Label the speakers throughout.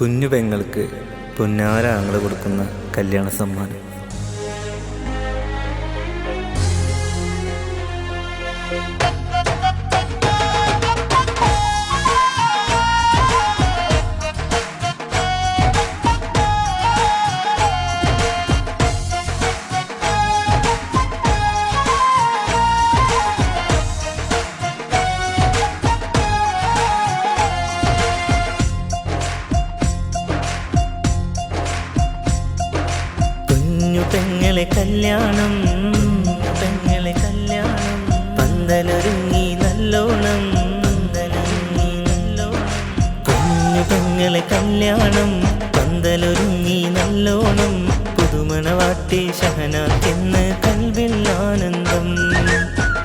Speaker 1: കുഞ്ഞു പെങ്ങൾക്ക് പൊന്നാര ആങ്ങൾ കൊടുക്കുന്ന കല്യാണ സമ്മാനം. പെങ്ങളെ കല്യാണം പെങ്ങളെ കല്യാണം. പന്തലൊരുങ്ങി നല്ലോണം പന്തലൊരുങ്ങി നല്ലോണം. കുഞ്ഞു പെങ്ങളെ കല്യാണം പന്തലൊരുങ്ങി നല്ലോണം. പുതുമണവാട്ടി ഷഹനാക്കെന്ന് കൽവിൽ ആനന്ദം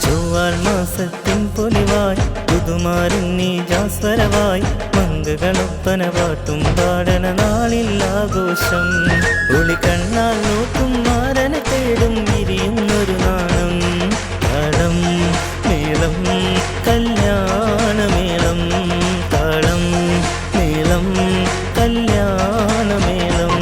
Speaker 1: ചൊവ്വാൽ മാസത്തിൻ പൊലിവായി പുതുമാരുണ്ണി ജാസ്വരവായി മംഗകളൊപ്പന പാട്ടും പാടന നാളിൽ ആഘോഷം കണ്ണാൽ നോക്കും മാരനെ തേടും വിരിയുന്നൊരു നാണം. താളം മേളം കല്യാണമേളം. താളം മേളം കല്യാണമേളം.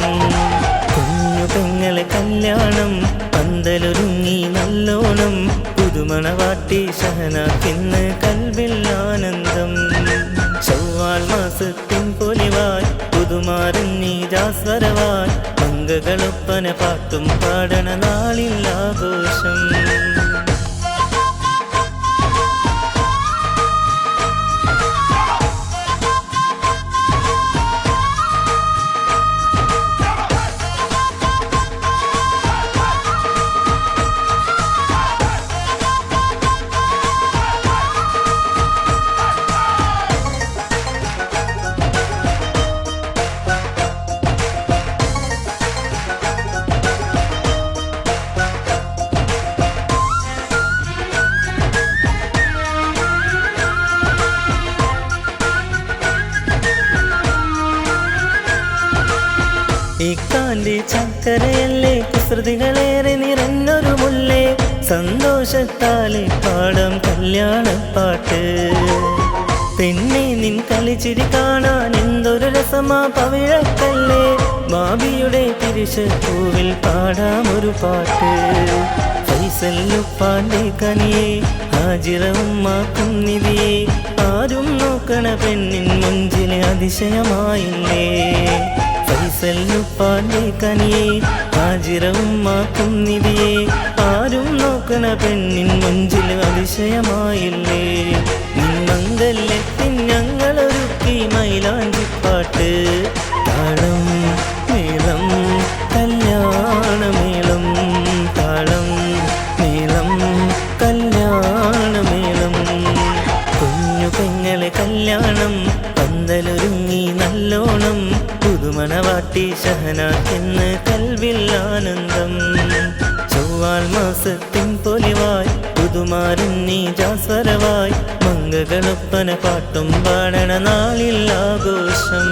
Speaker 1: കുഞ്ഞു പെങ്ങളെ കല്യാണം പന്തലൊരുങ്ങി നല്ലോണം. പുതുമണവാട്ടി സഹനാക്കിന്ന് കൽവിൽ ആനന്ദം. ചൊവ്വാൽ മാസത്തിൻ പൊലിവായി പുതുമാരൻ ജാസ്വരവായി പങ്കകളൊപ്പന പാട്ടും പാടണ നാളിൽ ആഘോഷം. ഇക്കാന്റെ ചക്കരയല്ലേ? കുസൃതികളേറെ നിറഞ്ഞൊരു മുല്ലേ? സന്തോഷത്താലെ പാടം കല്യാണപ്പാട്ട് പെണ്ണെ നിൻ കളിച്ചിരി കാണാൻ എന്തൊരു രസമാ പവിഴക്കല്ലേ? ബാബിയുടെ പാടാം ഒരു പാട്ട്. ഫൈസല്ലുപ്പാന്റെ കനിയെ ഹാജിറവുമാക്കും നിധിയെ. ആരും നോക്കണ പെണ്ണിൻ മുഞ്ചിലെ അതിശയമായില്ലേ? കനിയെ ഹാജിറവുമാക്കും നിധിയെ. ആരും നോക്കണ പെണ്ണിൻ മുഞ്ചിൽ അതിശയമായില്ലേ? നിൻ മംഗല്യത്തിൻ ഞങ്ങളൊരുക്കി മൈലാഞ്ചിപ്പാട്ട്. പുതുമണവാട്ടി കൽവിൽ ആനന്ദം. ചൊവ്വാൽ മാസത്തിൻ പൊലിവായി പുതുമാരുന്നി ജാസ്വരവായി മങ്കകളൊപ്പന പാട്ടും പാടണ നാളിൽ ആഘോഷം.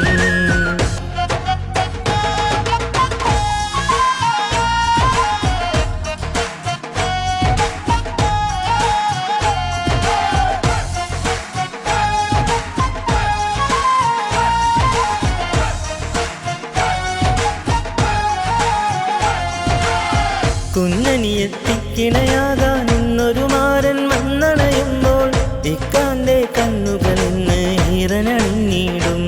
Speaker 1: കുഞ്ഞനിയെത്തിക്കിണയാകാൻ ഇന്നൊരു മാരൻ മണ്ണണയുമ്പോൾ ഇക്കാന്റെ കണ്ണുകൾ ഇന്ന് ഈറനണിഞ്ഞിടും.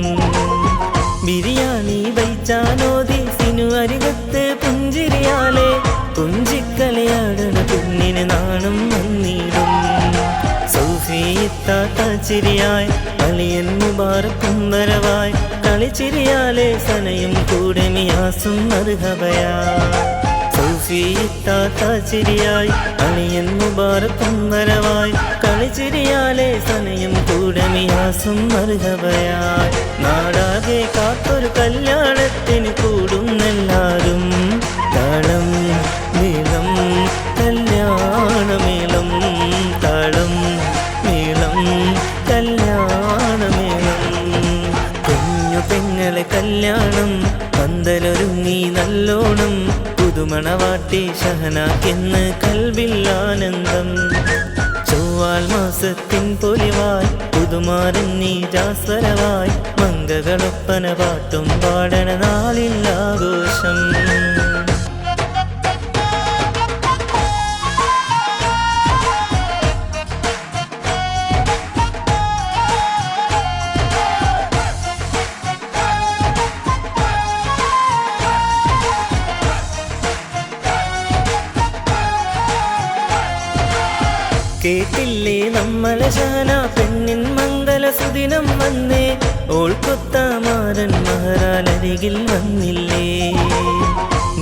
Speaker 1: ബിരിയാണി വൈച്ചാനോതി സിനു അരികത്ത് പുഞ്ചിരിയാലെ കുഞ്ചിക്കളിയാടണ കുഞ്ഞിന് നാണം വന്നിടും. സൗഫിത്താത്ത ചിരിയായി അളിയൻ മുബാറക്കുംബരവായി കളിച്ചിരിയാലെ സനയും കൂടെ മിയാസും മറുഹബയാ ചിരിയായി അളിയൻ മുബാറക്കും നരവായി. കളിച്ചിരിയാലെ സനയും കൂടമിയാസും മറുകവയായി നാടാകെ കാത്തൊരു കല്യാണത്തിന് കൂടുന്നെല്ലാരും കല്യാണം പന്തലൊരുങ്ങി നല്ലോണം പുതുമണവാട്ടി ഷഹനാക്കെന്ന് കൽവിൽ ആനന്ദം. ചൊവ്വ മാസത്തിൻ പൊലിവായി പുതുമാരൻ നീജാസ്വരവായി മംഗകളൊപ്പന പാട്ടും പാടണ നാളിൽ ആഘോഷം. കേട്ടില്ലേ നമ്മളെ ശാല പെണ്ണിൻ മംഗല സുദിനം വന്നേ ഓൾക്കൊത്താമാരൻ മഹാരാലരികിൽ വന്നില്ലേ.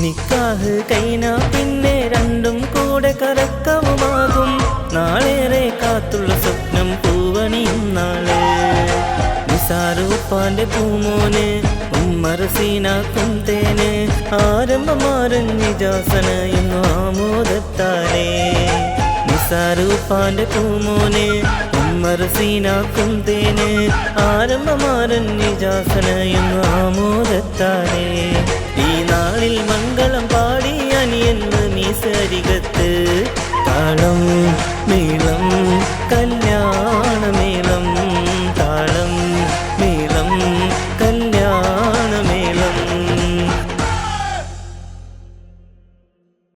Speaker 1: നിക്കാഹ് കൈന പിന്നെ രണ്ടും കൂടെ കറക്കവുമാകും നാളേറെ കാത്തുള്ള സ്വപ്നം പൂവണിയും നാളെ നിസാറുപ്പാന്റെ പൂമോന് ഉമ്മറസീനാക്കും തേന്. ആരംഭമാരൻ നിജാസന എന്നു ആമോദത്താലേ. നിസാറുപ്പാന്റെ പൂമോന് ഉമ്മറസീനാക്കും തേന് ആരംഭമാരൻ നിജാസന എന്നു ആമോദത്താലേ ഈ നാളിൽ മംഗളം പാടി അനിയെന്ന് നീസരികത്ത് താളം നീളം കല്യാണ